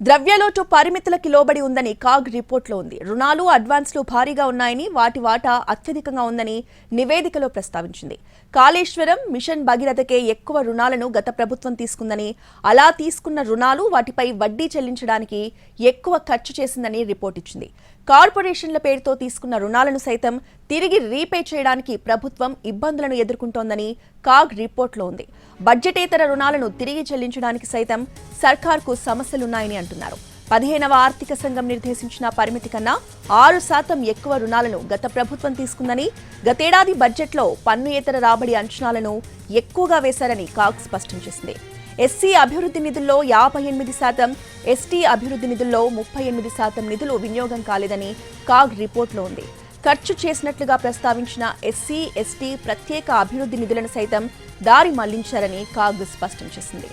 ద్రవ్యలోటు పరిమితులకి లోబడి ఉందని కాగ్ రిపోర్ట్లో ఉంది. రుణాలు అడ్వాన్స్లు భారీగా ఉన్నాయని వాటి వాటా అత్యధికంగా ఉందని నివేదికలో ప్రస్తావించింది. కాళేశ్వరం మిషన్ భగీరథకే ఎక్కువ రుణాలను గత ప్రభుత్వం తీసుకుందని అలా తీసుకున్న రుణాలు వాటిపై వడ్డీ చెల్లించడానికి ఎక్కువ ఖర్చు చేసిందని రిపోర్ట్ ఇచ్చింది. కార్పొరేషన్ల పేరుతో తీసుకున్న రుణాలను సైతం తిరిగి రీపే చేయడానికి ప్రభుత్వం ఇబ్బందులను ఎదుర్కొంటోందని కాగ్ రిపోర్ట్లో ఉంది. బడ్జెటేతర రుణాలను తిరిగి చెల్లించడానికి సైతం సర్కార్కు సమస్యలున్నాయని అంటున్నారు పదిహేనవ ఆర్థిక సంఘం నిర్దేశించిన పరిమితి కన్నా ఆరు శాతం ఎక్కువ రుణాలను గత ప్రభుత్వం తీసుకుందని గతేడాది బడ్జెట్లో పన్నుయేతర రాబడి అంచనాలను ఎక్కువగా వేశారని కాగ్ స్పష్టం చేసింది. ఎస్సీ అభివృద్ధి నిధుల్లో యాభై ఎనిమిది శాతం ఎస్టీ అభివృద్ధి నిధుల్లో ముప్పై ఎనిమిది శాతం నిధులు వినియోగం కాలేదని కాగ్ రిపోర్ట్లో ఉంది. ఖర్చు చేసినట్లుగా ప్రస్తావించిన ఎస్సీ ఎస్టీ ప్రత్యేక అభివృద్ధి నిధులను సైతం దారి మళ్ళించారని కాగ్ స్పష్టం చేసింది.